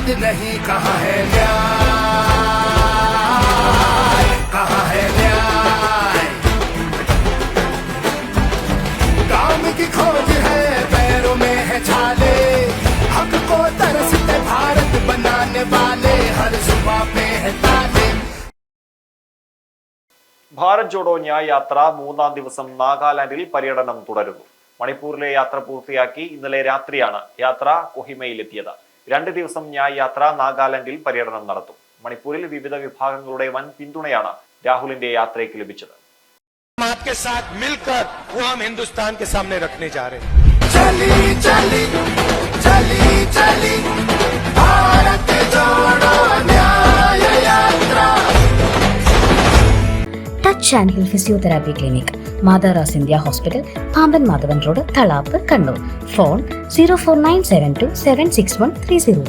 याद नहीं कहाँ है न्याय कहाँ है न्याय काम की खोज है पैरों में है छाले हक को तरसते भारत बनाने वाले हर सुबह पे है ताले ഭാരത് ജോഡോ ന്യായ് യാത്ര മൂന്നാം ദിവസം നാഗാലാൻഡിൽ പര്യടനം തുടരുന്നു മണിപ്പൂരിലെ യാത്ര പൂർത്തിയാക്കി ഇന്നലെ രാത്രിയാണ് യാത്ര കൊഹിമയിലെത്തിയത് രണ്ട് ദിവസം ന്യായ് യാത്ര നാഗാലാൻഡിൽ പര്യടനം നടത്തും മണിപ്പൂരിൽ വിവിധ വിഭാഗങ്ങളുടെ വൻ പിന്തുണയാണ് രാഹുലിന്റെ യാത്രയ്ക്ക് ലഭിച്ചത് हम आपके साथ मिलकर वो हम हिंदुस्तान के सामने रखने जा रहे हैं चली चली चली चली Bharat Jodo Nyay Yatra touch and hill physiotherapy clinic മാതാറാസ് India hospital Pamban Madhavan road Thalap Kannur phone zero four nine seven two seven six one three zero three